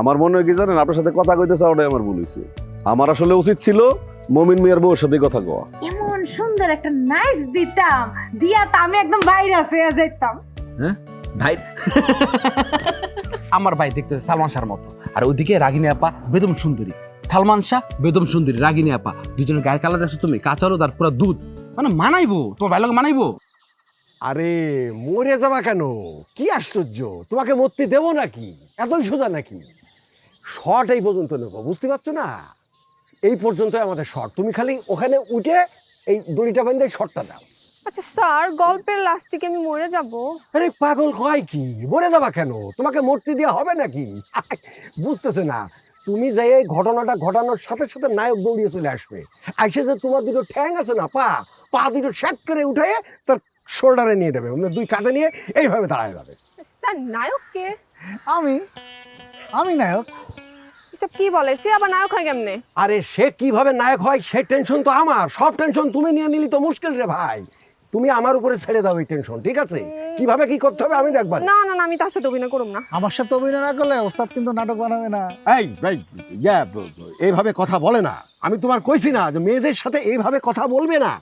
আমার মনে হয় কি জানেন আপনার সাথে কথা কইতে চাওয়াটাই আমার ভুল হয়েছে আমার আসলে উচিত ছিল মমিন মিয়ার বউর সাথে কথা কওয়া। এমন সুন্দর একটা নাইস দিতাম দিয়া তো আমি একদম বাইরে হয়ে যাইতাম। ভাই? আমার ভাই দেখতে সালমান শাহর মতো। আর ওইদিকে রাগিনী আপা বেদম সুন্দরী। সালমান শাহ বেদম সুন্দরী রাগিনী আপা। দুজনের গায়ের কালার দেখছ তুমি? কাঁচা রোদ আর পুরো দুধ। মানে মানাইবো তোমার ভাই লোক মানাইবো? আরে মরে যাবা কেন? কি আশ্চর্য। তোমাকে মরতে দেবো নাকি? এতই সোজা নাকি? শর্ট এই পর্যন্ত নেব বুঝতে পারছ না? এই পর্যন্তই আমাদের শর্ট। তুমি খালি ওখানে উঠে এই দড়িটা বান্ধে শর্টটা দাও। আচ্ছা স্যার গল্পের লাস্টিকে আমি মরে যাব। আরে পাগল কয় কি? মরে যাবা কেন? তোমাকে মরতে দেওয়া হবে নাকি? বুঝতেছে না। তুমি যাই এই ঘটনাটা ঘটানোর সাথে সাথে নায়ক দৌড়িয়ে চলে আসবে। আইসে যে তোমার দুটো ঠ্যাং আছে না পা পা দুটো শ্যাট করে উঠে তার শোল্ডারে নিয়ে যাবে মানে দুই কাঁধে নিয়ে এইভাবে দাঁড়ায় যাবে। স্যার নায়ক কে? আমি আমি নায়ক। এসব কি বলে? সে আবার নায়ক হয় কেমনে? আরে সে কীভাবে নায়ক হয় সেই টেনশন তো আমার। সব টেনশন তুমি নিয়ে নিলি তো মুশকিল রে ভাই। তুমি আমার উপরে ছেড়ে দাও এই টেনশন ঠিক আছে? কীভাবে কি করতে হবে আমি দেখবার। না না না আমি তার সাথে অভিনয় করুম না। আমার সাথে অভিনয় না করলে ওস্তাদ কিন্তু নাটক বানাবে না। এই ভাই এইভাবে কথা বলে না। আমি তোমার কইছি না যে মেয়েদের সাথে এইভাবে কথা বলবে না।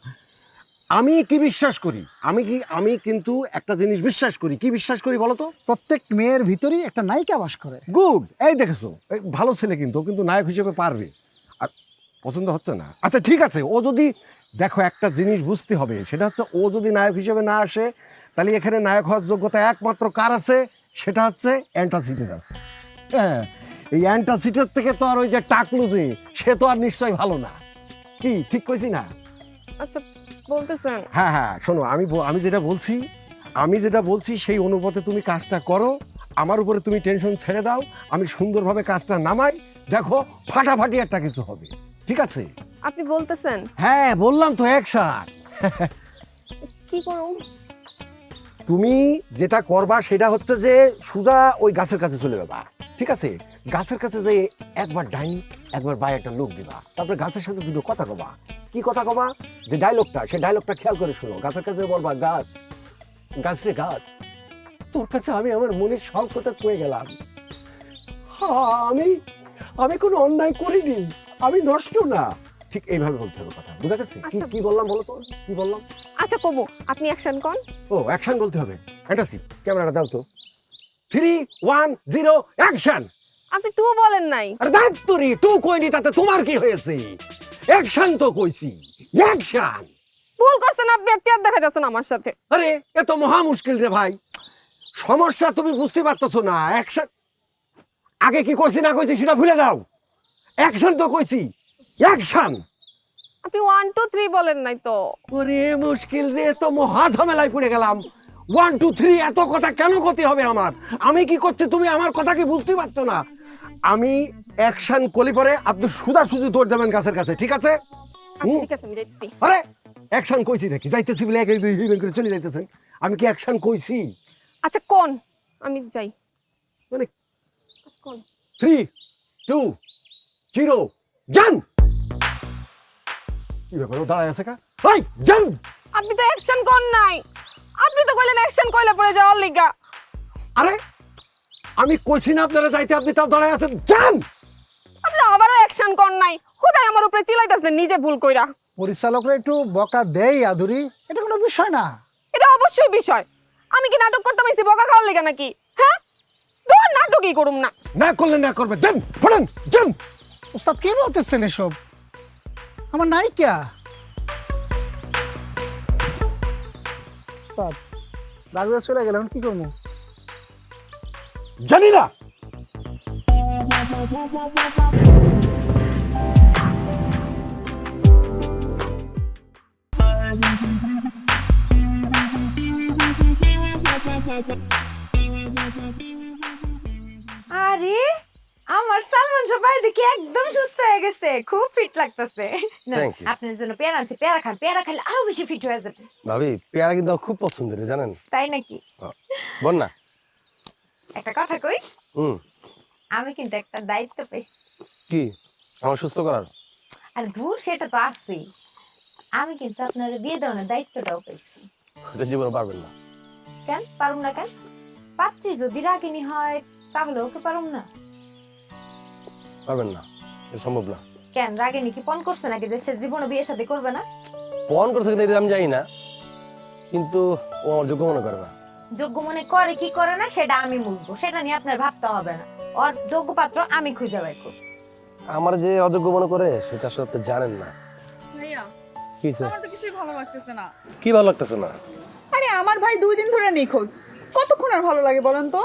আমি কি বিশ্বাস করি? আমি কি আমি কিন্তু একটা জিনিস বিশ্বাস করি। কি বিশ্বাস করি বলো তো? প্রত্যেক মেয়ের ভিতরেই একটা নায়িকা বাস করে। গুড এই দেখেছ? এই ভালো ছেলে কিন্তু ও কিন্তু নায়ক হিসেবে পারবে। আর পছন্দ হচ্ছে না। আচ্ছা ঠিক আছে ও যদি দেখো একটা জিনিস বুঝতে হবে সেটা হচ্ছে ও যদি নায়ক হিসেবে না আসে তাহলে এখানে নায়ক হওয়ার যোগ্যতা একমাত্র কার আছে? সেটা হচ্ছে অ্যান্টাসিডের আছে। হ্যাঁ এই অ্যান্টাসিডের থেকে তো আর ওই যে টাকলু যে সে তো আর নিশ্চয়ই ভালো না। কি ঠিক কইছি না? আচ্ছা বলতেছেন? হ্যাঁ হ্যাঁ শোনো আমি আমি যেটা বলছি আমি যেটা বলছি সেই অনুপাতে তুমি কাজটা করো। আমার উপরে তুমি টেনশন ছেড়ে দাও। আমি সুন্দরভাবে কাজটা নামাই। দেখো ফাটাফাটি একটা কিছু হবে। ঠিক আছে? আপনি বলতেছেন? হ্যাঁ বললাম তো একসাথ কি করুম তুমি যেটা করবা সেটা হচ্ছে যে সুজা ওই গাছের কাছে চলে যাবা। ঠিক আছে? গাছের কাছে যে একবার ডাইন একবার বাই একটা লোক দিবা। তারপরে গাছের সাথে দুটো কথা কবা। কি কথা কবা? যে ডায়লগটা সেই ডায়লগটা খেয়াল করে শোনো। গাছের কাছে বলবা গাছ গাছ রে গাছ তোর কাছে আমি আমার মনের সব কথা কয়ে গেলাম। আমি আমি কোনো অন্যায় করিনি আমি নষ্ট না। ঠিক এইভাবে বলতে হবে কথা বুঝা গেছে? কি আচ্ছা। কি বললাম বলো তো? কি বললাম? আচ্ছা কবু আপনি অ্যাকশন কন ও অ্যাকশন বলতে হবে। ফ্যান্টাসি ক্যামেরাটা দাও তো। থ্রি ওয়ান জিরো অ্যাকশন আপনি টু বলেন নাই। আরে দাঁত তুরি টু কইনি তাতে তোমার কি হয়েছে? অ্যাকশন তো কইছি অ্যাকশন ভুল করছেন আপনি আর দেখা যাচ্ছেন আমার সাথে। আরে এ তো মহা মুশকিল রে ভাই। সমস্যা তুমি বুঝতে পারতেছো না অ্যাকশন আগে কি কইছি না কইছি সেটা ভুলে দাও অ্যাকশন তো কইছি অ্যাকশন আপনি ওয়ান টু থ্রি বলেন নাই তো। ওরে মুশকিল রে তো মহা ঝামেলায় পড়ে গেলাম। ওয়ান টু থ্রি এত কথা কেন ক্ষতি হবে আমার? আমি কি করছি তুমি আমার কথা কি বুঝতে পারছ না? আমি অ্যাকশন কলি পরে আপনি সুদা সুজি দৌড় দেবেন গাছের কাছে ঠিক আছে? আচ্ছা ঠিক আছে আমি যাইতেছি। আরে অ্যাকশন কইছি নাকি? যাইতেছি বলে এক হিরোইন করে চলে যাইতেছেন। আমি কি অ্যাকশন কইছি? আচ্ছা কোন? আমি যাই। মানে- আচ্ছা, কোন? থ্রি টু জিরো জান কি ব্যাপার ও দাঁড়ায় আছে কা? ভাই জান আপনি তো অ্যাকশন কোন নাই। আপনি তো কইলেন অ্যাকশন কইলে পড়ে যাওয়ার লিগা। আরে আমি কইছি না আপনারা যাইতে আপনি তাও দাঁড়ায় আছেন। জান আপনি আবারও অ্যাকশন কর নাই। হুদাই আমার উপরে চিল্লাইতাছেন নিজে ভুল কইরা। পরিচালকরা একটু বকা দেই আদুরি এটা কোনো বিষয় না। এটা অবশ্যই বিষয়। আমি কি নাটক করতে পাইছি বকা খাওয়ার লেগে নাকি? হ্যাঁ? দূর নাটকই করুম না। না করলে না করবে। জান পড়েন জান ওস্তাদ কে বলতেছেন এসব? আমার নায়িকা। ওস্তাদ রাগুয়া চলে গেলাম কি করব? জানি না। আরে আমার সালমান ভাই দেখি একদম সুস্থ হয়ে গেছে। খুব ফিট লাগতেছে. আপনার জন্য পেয়ারা আনছি পেয়ারা খান পেয়ারা খেলে আরও বেশি ফিট হয়ে যাবে। ভাবি পেয়ারা কিন্তু খুব পছন্দের জানেন? তাই নাকি? বল না একটা কথা কই? হুম। আমি কিন্তু একটা দায়িত্ব পাইছি কি? আমার সুস্থ করার? আর ভুল সেটা তো আছেই। আমি কিন্তু আপনার বিয়ে দেওয়ার দায়িত্বটাও পাইছি ওটা জীবনে পারবেন না। কেন? পারুম না কেন? পাত্রী যদি রাগিনী হয় তাহলে ওকে পারুম না। পারবেন না। এটা সম্ভব না। কেন? রাগিনী কি পণ করছে নাকি যে সে জীবনে বিয়ে শাদী করবে না? পণ করছে কিনা এটা আমি জানি না। কিন্তু ও আমার যোগ্য মনে করে না। যোগ্য মনে করে কি করে না সেটা আমি বুঝব। সেটা নিয়ে আপনার ভাবতে হবে না। ওর যোগ্য পাত্র আমি খুঁজে বের করব। আমার যে অযোগ্য মনে করে সেটা আসলে আপনি জানেন না। ভাইয়া কি হয়েছে? আমার তো কিছুই ভালো লাগতেছে না। কি ভালো লাগতেছে না? আরে আমার ভাই দুই দিন ধরে নিখোঁজ। কতক্ষণ আর ভালো লাগে বলেন তো?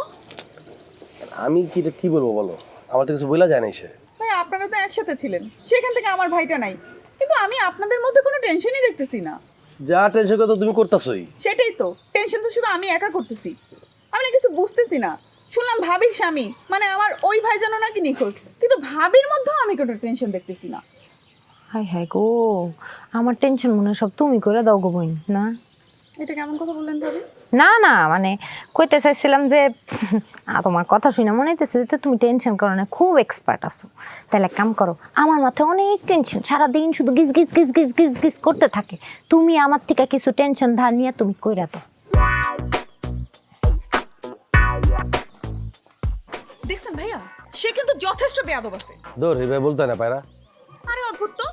আমি কি কি বলব বলো? আমার তো কিছু বলা যায় না সে। ভাই আপনারা তো একসাথে ছিলেন। সেখান থেকে আমার ভাইটা নাই। কিন্তু আমি আপনাদের মধ্যে কোনো টেনশনই দেখতেছি না। যা টেনশন কথা তুমি করতেছই। সেটাই তো টেনশন তো শুধু আমি একা করতেছি। আমি না কিছু বুঝতেছি না। শুনলাম ভাবির স্বামী মানে আমার ওই ভাই যেন নাকি নিখোঁজ। কিন্তু ভাবির মধ্যেও আমি কোনো টেনশন দেখতেছি না। হাই হাই গো আমার টেনশন মনে হয় সব তুমি করে দাও গো বোন না? এটা কেমন কথা বললেন ভাবি? না না মানে কইতে চাইছিলাম যে তোমার কথা শুনে মনে হইতেছে যে তুমি টেনশন করো না খুব এক্সপার্ট আছো। তাহলে কাম করো আমার মাথায় অনেক টেনশন সারাদিন শুধু গিজ গিজ গিজ গিজ গিজ গিজ করতে থাকে। তুমি আমার থেকে কিছু টেনশন ধার নিয়ে তুমি কইরা তো দেখছেন ভাইয়া সে কিন্তু যথেষ্ট বেয়াদব আছে। দৌড় এভাবে বলতে না পায়রা। আরে অদ্ভুত তো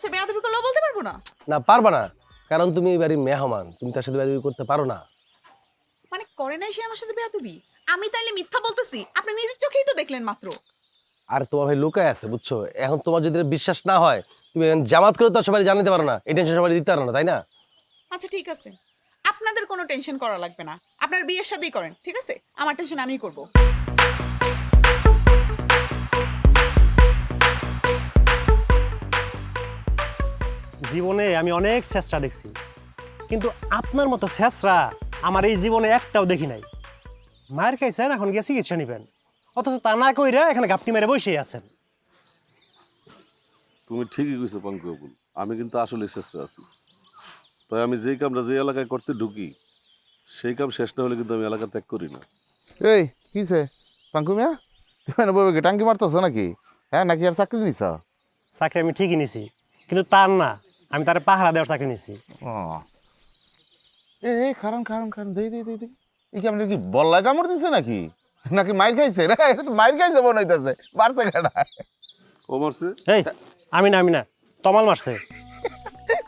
সে বেয়াদবি করলেও বলতে পারব না? না পারবা না কারণ তুমি এই বাড়ির মেহমান তুমি তার সাথে বেয়াদবি করতে পারো না। করে নাই সে আমার সাথে বেয়াদবি? আমি তাইলে মিথ্যা বলতেছি আপনি নিজের চোখেই তো দেখলেন মাত্র। আর তোমার ভাই লুকায় আছে বুঝছ? এখন তোমার যদি বিশ্বাস না হয় তুমি এখন জামাত করে তো সবাই জানাতে পারো না এই টেনশন সবাই দিতে পারো না তাই না? আচ্ছা ঠিক আছে। আপনাদের কোনো টেনশন করা লাগবে না। আপনার বিয়ের সাথেই করেন ঠিক আছে? আমার টেনশন আমিই করব। জীবনে আমি অনেক চেষ্টা দেখছি। কিন্তু আপনার মতো চেষ্টা আমার এই জীবনে একটাও দেখি নাই। মায়ের খাইছেন এখন গিয়ে চিকিৎসা নিবেন। অথচ তা না কইরা এখানে গাপটি মেরে বসেই আছেন। তুমি ঠিকই কইছো পঙ্কবুল আমি কিন্তু আসলে চেষ্টা আছি। তাই আমি যেই কামটা যে এলাকায় করতে ঢুকি সেই কাম শেষ না হলে কিন্তু আমি এলাকা ত্যাগ করি না। এই কিসে পাঙ্কু মিয়া? মানে বইবে কি টাঙ্কি মারতেছ নাকি? হ্যাঁ নাকি আর চাকরি নিছ? চাকরি আমি ঠিকই নিছি কিন্তু তার না আমি তার পাহারা দেওয়ার চাকরি নিছি। ও এ এই কারণ কারণ কারণ দেই দেই দেই দেই এই কি আপনার কি বল্লা কামড় দিছে নাকি? নাকি মাইর খাইছে? রে এটা তো মাইর খাইছে মনে হইতেছে। বাড়ছে কেডা? ও মারছে? এই আমি না আমি না তমাল মারছে।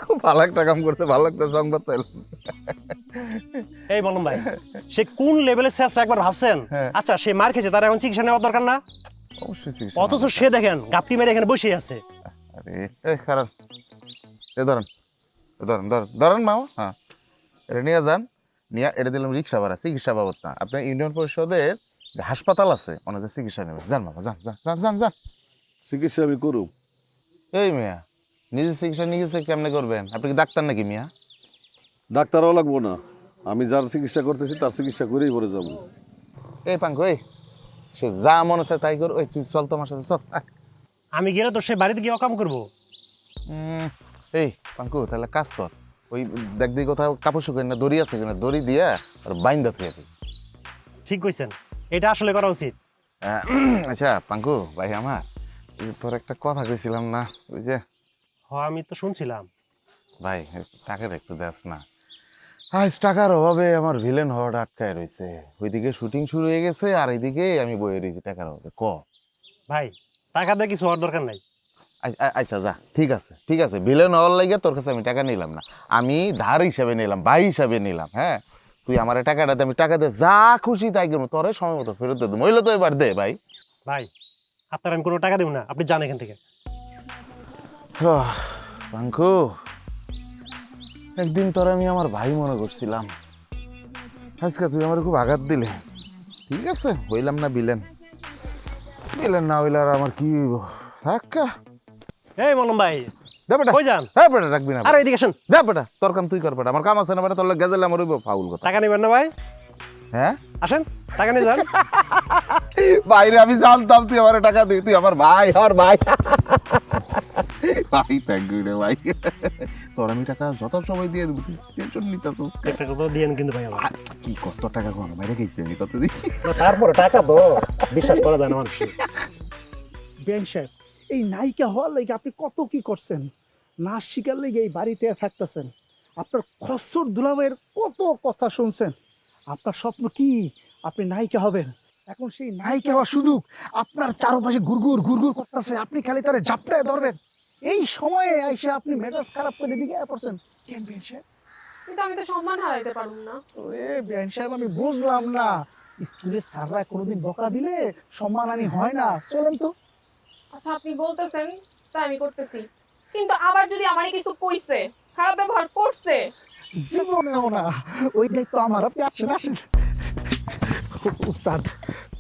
খুব ভালো একটা কাম করছে ভালো একটা সংবাদ পাইলাম এই বলুন ভাই সে কোন লেভেলের চেষ্টা একবার ভাবছেন? হ্যাঁ। আচ্ছা সে মার খেয়েছে তার এখন চিকিৎসা নেওয়ার দরকার না? অবশ্যই অথচ সে দেখেন গাপটি মেরে এখানে বসে আছে। আরে এই কারণ এ ধরেন। এ ধরেন ধরেন ধরেন মামা। হ্যাঁ। এটা নিয়ে যান নিয়ে এটা দিলাম রিক্সা ভাড়া চিকিৎসা বাবদ না। আপনার ইউনিয়ন পরিষদের যে হাসপাতাল আছে ওনাদের চিকিৎসা নেবেন যান মামা যান যান যান যান যান। চিকিৎসা আমি করুম। এই মিয়া নিজের চিকিৎসা নিজে কেমনে করবেন? আপনি কি ডাক্তার নাকি মিয়া? ডাক্তারও লাগবো না। আমি যার চিকিৎসা করতেছি তার চিকিৎসা করেই পরে যাব। এই পাঙ্কু এই সে যা মনে আছে তাই কর ওই তুই চল তোমার সাথে চল। আয়। আমি গেলে তো সে বাড়িতে গিয়ে অকাম করব। উম, এই পাঙ্কু তাহলে কাজ কর। ওই দেখ দিই কোথাও কাপড় শুকাই না দড়ি আছে কিনা দড়ি দিয়া আর বাইন্দা তুই ঠিক কইছেন। এটা আসলে করা উচিত। আচ্ছা পাঙ্কু ভাই আমার তোর একটা কথা কইছিলাম না ওই যে হ আমি তো শুনছিলাম। ভাই টাকাটা একটু দেস না। আজ টাকার অভাবে আমার ভিলেন হওয়াটা আটকায় রয়েছে ওইদিকে শুটিং শুরু হয়ে গেছে আর এইদিকে আমি বয়ে রয়েছি টাকার অভাবে। ক? ভাই টাকা দিয়ে কিছু হওয়ার দরকার নাই। আচ্ছা যা ঠিক আছে ঠিক আছে ভিলেন হওয়ার লাগে তোর কাছে আমি টাকা নিলাম না। আমি ধার হিসাবে নিলাম ভাই হিসাবে নিলাম হ্যাঁ? তুই আমার টাকাটা দে, আমি টাকা দে যা খুশি তাই করব তোরে সময় মতো ফেরত দে দেবো। মহিলা তো এবার দে ভাই। ভাই আপনার আমি কোনো টাকা দেব না আপনি যান এখান থেকে। পাঙ্কু একদিন তোর আমি আমার ভাই মনে করছিলাম। আজকে তুই আমার খুব আঘাত দিলে। ঠিক আছে হইলাম না বিলেন। বিলেন না হইলে আর আমার কি হইব? থাক্কা এই মলম ভাই যা বেটা। কই যান? হ্যাঁ বেটা রাখবি না আর বেটা। তোর কাম তুই কর বেটা। আমার কাম আছে না বেটা তোর লাগে গেজেলে আমার ফাউল কথা। টাকা নেবেন না ভাই? হ্যাঁ? আসেন টাকা নিয়ে যান। বাইরে আমি জানতাম তুই আমার টাকা দিবি তুই আমার ভাই আমার ভাই। ভাই থ্যাংক ইউ রে ভাই। তোর আমি টাকা যত সময় দিয়ে দেবো তুই টেনশন নিতেছিস একটা কথা দিয়েন কিন্তু ভাই আমার কি কত টাকা কোন বাইরে গেছি আমি কত দিই তারপরে টাকা তো বিশ্বাস করা যায় না মানুষ ব্যাংক সাহেব এই নায়িকা হওয়ার লাগে আপনি কত কি করছেন? নাচ শিকার লেগে এই বাড়িতে থাকতেছেন। আপনার খসর দুলাভাইয়ের কত কথা শুনছেন? আপনার স্বপ্ন কি? আপনি নায়িকা হবেন। এখন সেই নায়িকা হওয়ার সুযোগ। আপনার চারপাশে ঘুরঘুর ঘুরঘুর করতেছে। আপনি খালি তারে ঝাপটায় ধরবেন। এই সময়ে এসে আপনি মেজাজ খারাপ করে দিকে পড়ছেন। কেন বিয়ান সাহেব? কিন্তু আমি তো সম্মান হারাইতে পারুম না। ওরে বিয়ান সাহেব আমি বুঝলাম না। স্কুলের স্যাররা কোনোদিন বকা দিলে সম্মানানি হয় না। চলেন তো। আচ্ছা আপনি বলতেছেন তাই আমি করতেছি। কিন্তু আবার যদি আমারই কিছু কইছে খারাপ ব্যবহার করছে। জীবনেও না ওই দায়িত্ব আমার। আপনি আসেন আসেন। উস্তাদ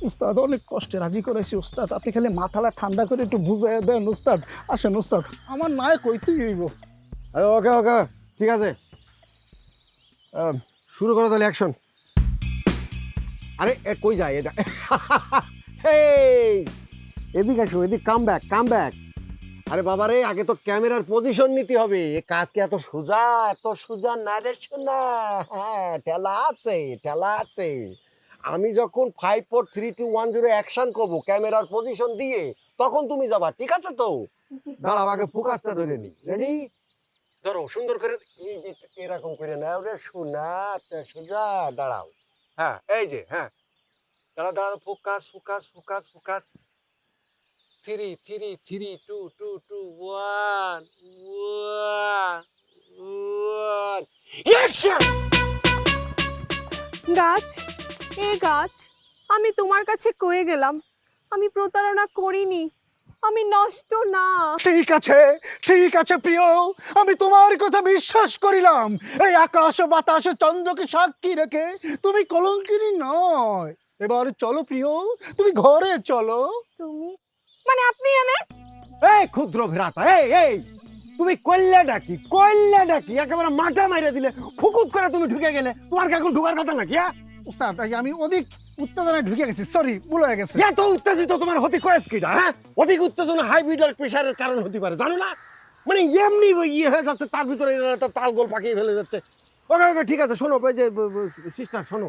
উস্তাদ অনেক কষ্টে রাজি করেছি উস্তাদ। আপনি খালি মাথাটা ঠান্ডা করে একটু বুঝাই দেন উস্তাদ। আসেন উস্তাদ। আমার নায়ক হইতেই হইব। আরে ওকে ওকে ঠিক আছে। শুরু করো তাহলে অ্যাকশন আরে এ কই যায়? এটা এদিকে আসো এদিক কাম ব্যাক কাম ব্যাক আরে বাবা রে আগে তো ক্যামেরার পজিশন নিতে হবে। এ কাজ কি এত সোজা? এত সোজা না। রে শোনা হ্যাঁ ঠেলা আছে ঠেলা আছে। আমি যখন five four three two one zero action করব ক্যামেরার পজিশন দিয়ে তখন তুমি যাবা ঠিক আছে তো? দাঁড়াও আগে ফোকাসটা ধরে নি। রেডি ধরো সুন্দর করে এই যে এরকম করে নাও রে সোনা সোজা দাঁড়াও। হ্যাঁ এই যে হ্যাঁ। দাঁড়া দাঁড়া focus focus focus focus three three three two two two one one one action গাছ এ গাছ আমি তোমার কাছে কয়ে গেলাম। আমি প্রতারণা করিনি। আমি নষ্ট না। ঠিক আছে ঠিক আছে প্রিয়। আমি তোমার কথা বিশ্বাস করিলাম। এই আকাশ বাতাস চন্দ্রকে সাক্ষী রেখে তুমি কলঙ্কিনী নয়। এবার চলো প্রিয় তুমি ঘরে চলো। তুমি মানে আপনি এনে? এই ক্ষুদ্র ভ্রাতা এই এই! তুমি কল্যা ডাকি কল্যা ডাকি একেবারে মাথা মাইরে দিলে ফুকুত করে তুমি ঢুকে গেলে। তোমার কি এখন ঢুকার কথা নাকি হ্যাঁ? উস্তাদ এই আমি অধিক উত্তেজনায় ঢুকে গেছি সরি ভুল হয়ে গেছে। এত উত্তেজিত তোমার হতে কয়েস কিটা হ্যাঁ? অধিক উত্তেজনা হাই ব্লাড প্রেশারের কারণ হতে পারে জানো না? মানে এমনি ওই ইয়ে হয়ে যাচ্ছে তার ভিতরে তার তাল গোল পাকিয়ে ফেলে যাচ্ছে। ওকে ওকে ঠিক আছে শোনো ওই যে সিস্টার শোনো।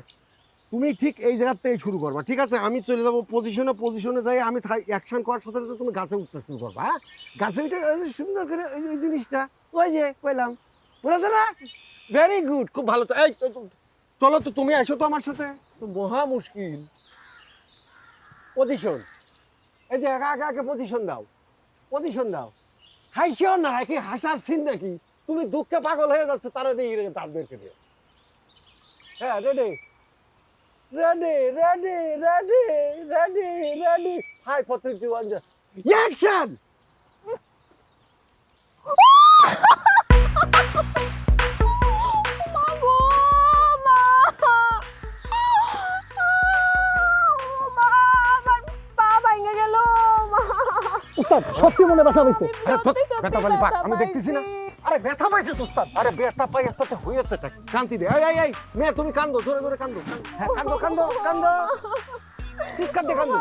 তুমি ঠিক এই জায়গার থেকে শুরু করবা, ঠিক আছে? আমি চলে যাব পজিশনে পজিশনে যাই, আমি অ্যাকশন করার সাথে সাথে তুমি গাছে উঠতে শুরু করবা হ্যাঁ? গাছে উঠে সুন্দর করে ওই জিনিসটা, ওই যে কইলাম, বুঝেছ না? ভেরি গুড খুব ভালো তো, এই চলো তো, তুমি আসো তো আমার সাথে। তো মহা মুশকিল। পজিশন এই যে একা একা, একে পজিশন দাও। পজিশন দাও। হাইসিও না কি হাসার সিন নাকি? তুমি দুঃখে পাগল হয়ে যাচ্ছে, তারা দিয়ে তার বের করে হ্যাঁ ready ready ready ready ready ready hi four three two one action মা গো মা মা। আমার পা ভাঙে গেল মা উস্তাদ সত্যি মনে ব্যথা ব্যথা আমি দেখতেছি না। পাইছি। আরে ব্যথা পাইছে তো উস্তাদ। আরে ব্যথা পাই আসতে হয়েছে শান্তি দে এই এই মেয়ে তুমি কান্দো জোরে জোরে কান্দো। হ্যাঁ কান্দো কান্দো কান্দো। চিৎকার দিয়ে কান্দো।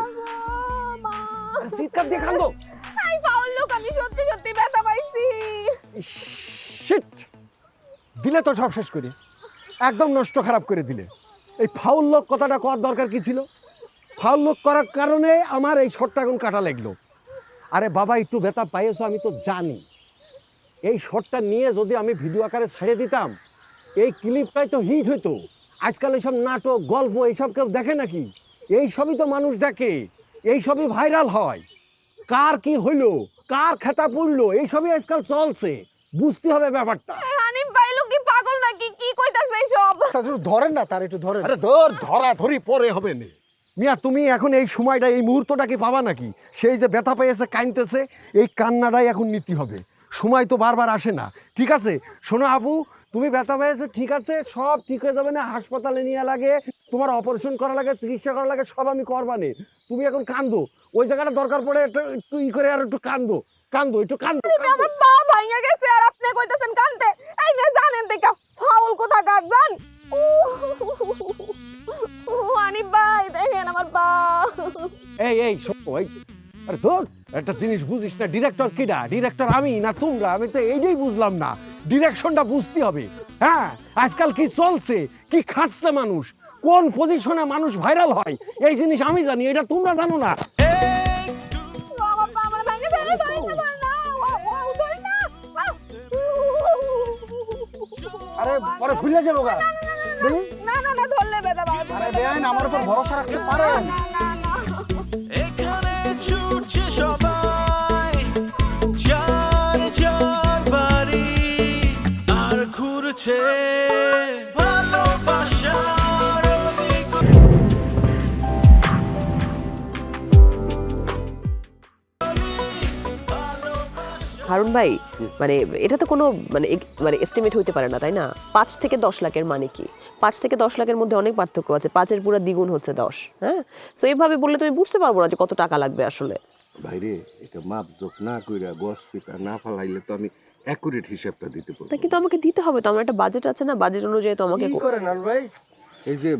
মা। আরে চিৎকার দিয়ে কান্দো। এই ফাউল লোক আমি সত্যি সত্যি ব্যথা পাইছি। শিট দিলে তো সব শেষ করে। একদম নষ্ট খারাপ করে দিলে। এই ফাউল লোক কথাটা করার দরকার কি ছিল? ফাউল লোক করার কারণে আমার এই শটটা এখন কাটা লাগল। আরে বাবা একটু ব্যথা পাইয়েছো আমি তো জানি। এই শটটা নিয়ে যদি আমি ভিডিও আকারে ছেড়ে দিতাম এই ক্লিপটাই তো হিট হইতো। আজকাল এইসব নাটক গল্প এইসব কেউ দেখে নাকি? এই সবই তো মানুষ দেখে এই সবই ভাইরাল হয়। কার কি হইল কার খেতা পড়ল এই সবই আজকাল চলছে। বুঝতে হবে ব্যাপারটা। হানিফ ভাই লোক কি পাগল নাকি? কি কইতাছে এইসব? ধরেন না তার একটু ধরেন। আরে ধর ধরা ধরি পরে হবে না। মিয়া তুমি এখন এই সময়টা এই মুহূর্তটা কি পাবা নাকি? সেই যে ব্যথা পেয়েছে কানতেছে এই কান্নাটাই এখন নিতে হবে। সময় তো বারবার আসে না। ঠিক আছে? শোনো আপু তুমি ব্যথা পেয়েছ ঠিক আছে? সব ঠিক হয়ে যাবে না হাসপাতালে নিয়ে লাগে তোমার অপারেশন করা লাগে চিকিৎসা করা লাগে সব আমি করবানে। তুমি এখন কান্দো। ওই জায়গাটা দরকার পড়ে একটু একটু ই করে আর একটু কান্দো। কান্দো একটু কান্দো। আমার পা ভাঙে গেছে আর আপনি কইতাছেন কানতে। এই না জানেন দেখা ফাউল কোথা কার জান ও হানিফ ভাই দেখেন আমার পা। এই এই শোনো এই আরে ধর একটা জিনিস বুঝিস না ডিরেক্টর কিডা? ডিরেক্টর আমি না তোমরা? আমি তো এইটাই বুঝলাম না। ডিরেকশনটা বুঝতে হবে। হ্যাঁ আজকাল কি চলছে? কি খাচ্ছে মানুষ? কোন পজিশনে মানুষ ভাইরাল হয়? এই জিনিস আমি জানি এটা তোমরা জানো না! আরে পরে ভুলে যাব গা। না না না ধরলে বেদা আরে বেআইন আমার উপর ভরসা রাখতে পারেন হারুন ভাই মানে এটা তো কোনো মানে মানে এস্টিমেট হইতে পারে না তাই না? পাঁচ থেকে দশ লাখের মানে কি? পাঁচ থেকে দশ লাখের মধ্যে অনেক পার্থক্য আছে পাঁচের পুরো দ্বিগুণ হচ্ছে দশ হ্যাঁ? সো এইভাবে বললে তুমি বুঝতে পারব না যে কত টাকা লাগবে আসলে। ভাইরে এটা মাপ যোগ না কইরা গস পিতা না ফালাইলে তো আমি অ্যাকুরেট হিসাবটা দিতে পারব। তা কিন্তু আমাকে দিতে হবে তো আমার একটা বাজেট আছে না বাজেট অনুযায়ী তো আমাকে কি করেন আর ভাই? এই যে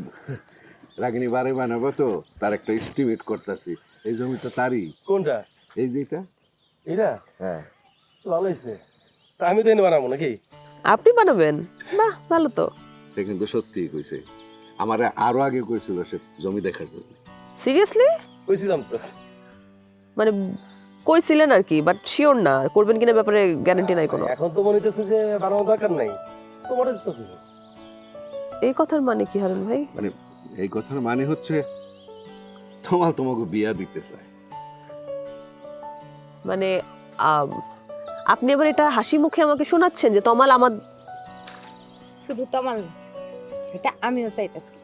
রাগিনী বাড়ি বানাবো তো তার একটা এস্টিমেট করতেছি। এই জমি তো তারই। কোনটা? এই যেটা এটা। এটা? হ্যাঁ। ভালো হয়েছে। আমি তো এনে বানাবো নাকি? আপনি বানাবেন? বাহ ভালো তো। সে কিন্তু সত্যিই কইছে। আমার আরও আগে কইছিল সে জমি দেখার জন্য। সিরিয়াসলি কইছিলাম তো। মানে কইছিলেন আর কি বাট শিওর না করবেন কিনা ব্যাপারে গ্যারান্টি নাই কোনো। এখন তো মনে হচ্ছে যে বানানো দরকার নাই তোমার তো এই কথার মানে কি হারুন ভাই? মানে এই কথার মানে হচ্ছে তোমার তোমাকে বিয়া দিতে চায়। মানে আপনি এবার এটা হাসি মুখে আমাকে শোনাচ্ছেন যে তমাল আমার শুধু তমাল এটা আমিও চাইতেছি।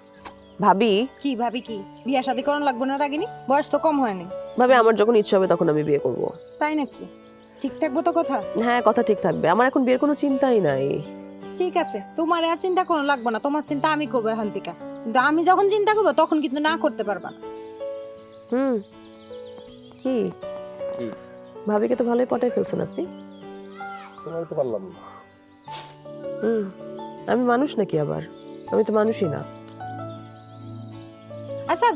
ভাবি কি ভাবি কি? বিয়া শাদি করান লাগবে না রাগিনী? বয়স তো কম হয়নি ভাবি আমার যখন ইচ্ছা হবে তখন আমি বিয়ে করব। তাই নাকি? ঠিক থাকব তো কথা? হ্যাঁ কথা ঠিক থাকবে। আমার এখন বিয়ের কোনো চিন্তাই নাই। ঠিক আছে তোমার আর চিন্তা কোনো লাগবে না। তোমার চিন্তা আমি করব এখন থেকে। কিন্তু আমি যখন চিন্তা করব তখন কিন্তু না করতে পারবা। না হুম। কি? কি? ভাবিকে তো ভালোই পটাই ফেলছেন আপনি। তোমার তো পারলাম না। হুম। আমি মানুষ নাকি আবার? আমি তো মানুষই না। আচ্ছা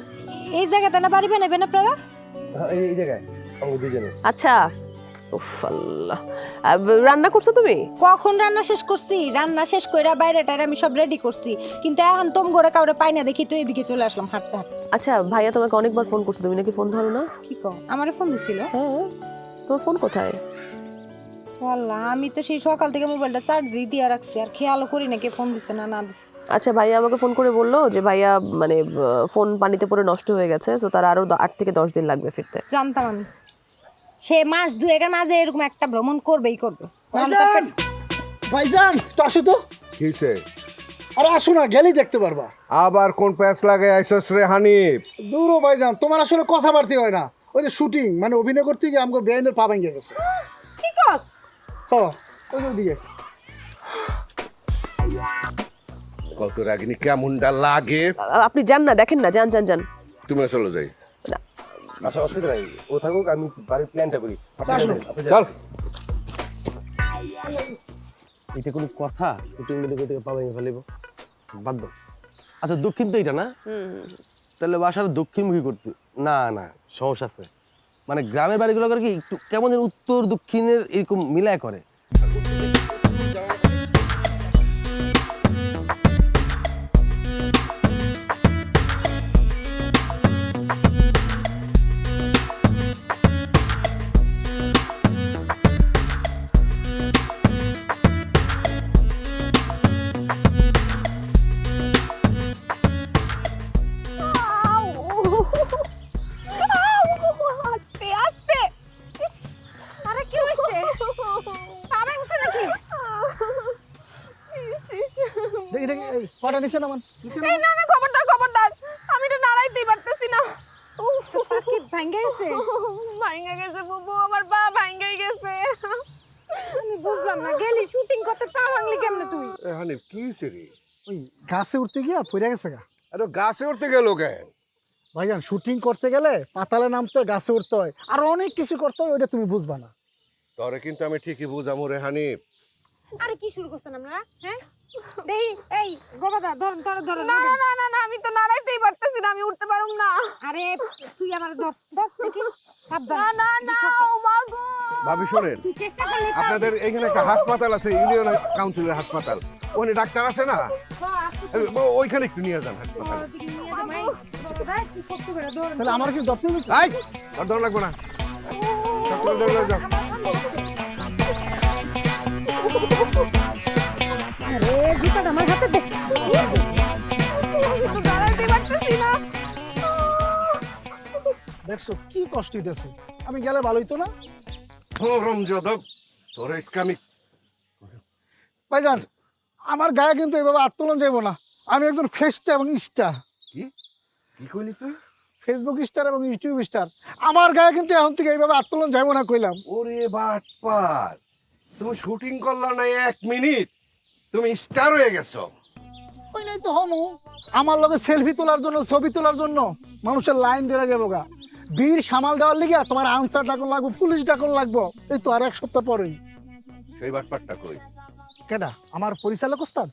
এই জায়গাতে না বাড়ি বানাবেন আপনারা? এই এই জায়গায় আচ্ছা। উফ আল্লাহ। রান্না করছ তুমি? কখন রান্না শেষ করছি? রান্না শেষ করে বাইরে টাইরে আমি সব রেডি করছি। কিন্তু এখন তোম করে কাউরে পাই না দেখি তো এদিকে চলে আসলাম হাঁটতে হাঁটতে। আচ্ছা ভাইয়া তোমাকে অনেকবার ফোন করছ তুমি নাকি ফোন ধরো না? কি কো আমারে ফোন দিছিল? হ্যাঁ তোমার ফোন কোথায়? আল্লাহ আমি তো সেই সকাল থেকে মোবাইলটা চার্জই দিয়ে রাখছি আর খেয়ালও করি না কে ফোন দিছে না না দিছে। আচ্ছা ভাইয়া আমাকে ফোন করে বলল যে ভাইয়া মানে ফোন পানিতে পড়ে নষ্ট হয়ে গেছে সো তার আরও দ- আট থেকে দশ দিন লাগবে ফিরতে। জানতাম আমি। সে মাস দুয়েকের মাঝে এরকম একটা ভ্রমণ করবেই করবে। ভাইজান! ভাইজান তো আসো তো। কিসে আরে আসো না গেলেই দেখতে পারবা। আবার কোন প্যাঁচ লাগে আইসস রে হানিফ? দূরও ভাইজান তোমার আসলে কথাবার্তা হয় না। ওই যে শুটিং মানে অভিনয় করতে গিয়ে আমাকে বেআইনের পা ভেঙে গেছে। কি কর হ ওই যে ওদিকে। কত রাগিনী কেমনটা লাগে? আপনি যান না দেখেন না যান যান যান। তুমি চলে যাই। আচ্ছা অসুবিধা নাই। ও থাকুক আমি বাড়ির প্ল্যানটা করি। আপনি আসো। যান, আপনি যান। চল। এটা কোনো কথা? কুটুম মিলে কোথা থেকে ফেলিব বাধ্য আচ্ছা দক্ষিণ তো এটা না? তাহলে বাসার দক্ষিণমুখী করতে না না সমস্যা আছে। মানে গ্রামের বাড়িগুলো করে কি একটু কেমন যেন উত্তর দক্ষিণের এরকম মিলায় করে। উফ কি গেছে? ভাঙ্গা গেছে বুবু আমার পা ভাঙ্গাই গেছে। আমি বুঝলাম না গেলি শুটিং করতে পা ভাঙলি কেমনে তুই? এ হানিফ কি হয়েছে রে? ওই গাছে উঠতে গিয়া পড়ে গেছে গা। আরে গাছে উঠতে গেল কেন? ভাইজান শুটিং করতে গেলে পাতালে নামতে গাছে উঠতে হয়। আর অনেক কিছু করতে হয় ওইটা তুমি বুঝবা না। তরে কিন্তু আমি ঠিকই বুঝামো রে হানিফ। আরে কি শুরু করছেন আপনারা হ্যাঁ? দেই এই গোবাদা ধরন ধরন ধরন না না না না না আমি তো নাড়াইতেই পারতেছি না আমি উঠতে পারুম না। আরে তুই আমার ধর ধর দেখি সাবধান। না না না ও মা গো। ভাবি শোনেন তুই চেষ্টা করলে আপনাদের এখানে একটা হাসপাতাল আছে ইউনিয়ন কাউন্সিলের হাসপাতাল। ওখানে ডাক্তার আছে না? ও- ওইখানে একটু নিয়ে যান হাসপাতাল। তাহলে আমার কি লাগবে না। জুতাটা আমার হাতে দে। দেখছ কি কষ্ট হইতেছে? আমি গেলে ভালো হইতো না? গরম যাদব তোর ইসকামি ভাইজান আমার গায়ে কিন্তু এভাবে আত্মোলন যাইবো না। আমি একজন ফেস্টা এবং স্টার। কি? কইলি তুই? ফেসবুক স্টার এবং ইউটিউব স্টার আমার গায়ে কিন্তু এখন থেকে এইভাবে আত্মোলন যাইবো না কইলাম। ওরে বাটপার তুমি শুটিং করলা না এক মিনিট তুমি স্টার হয়ে গেছো। ওই নাই তো হমু আমার লগে সেলফি তোলার জন্য ছবি তোলার জন্য মানুষের লাইন ধরে যাব গা। বীর সামাল দেওয়ার লিগে তোমার আনসার ডাকন লাগবো পুলিশ ডাকন লাগবো এই তো আর এক সপ্তাহ পরেই। সেই ব্যাপারটা কই? কেডা আমার পরিচালক ওস্তাদ?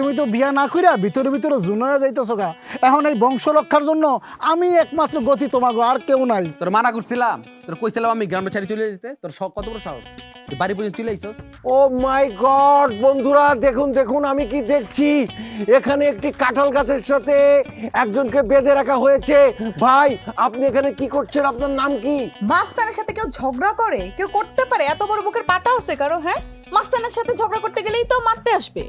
তুমি তো বিয়া না কইরা ভিতরে ভিতরে জুনয়া যাইতেছো গা। এখন এই বংশ রক্ষার জন্য আমি একমাত্র গতি তোমাকে আর কেউ নাই। তোর মানা করছিলাম তোর কইছিলাম আমি গ্রামে ছাড়ি চলে যেতে তোর শখ কত বড় সাহস? তুই বাড়ি পর্যন্ত চলে আইসস ও মাই গড বন্ধুরা দেখুন দেখুন আমি কি দেখছি। এখানে একটি কাঁঠাল গাছের সাথে একজনকে বেঁধে রাখা হয়েছে। ভাই আপনি এখানে কি করছেন? আপনার নাম কি? মাস্তানের সাথে কেউ ঝগড়া করে? কেউ করতে পারে? এত বড় বুকের পাটা আছে কারও হ্যাঁ? মাস্তানের সাথে ঝগড়া করতে গেলেই তো মারতে আসবে।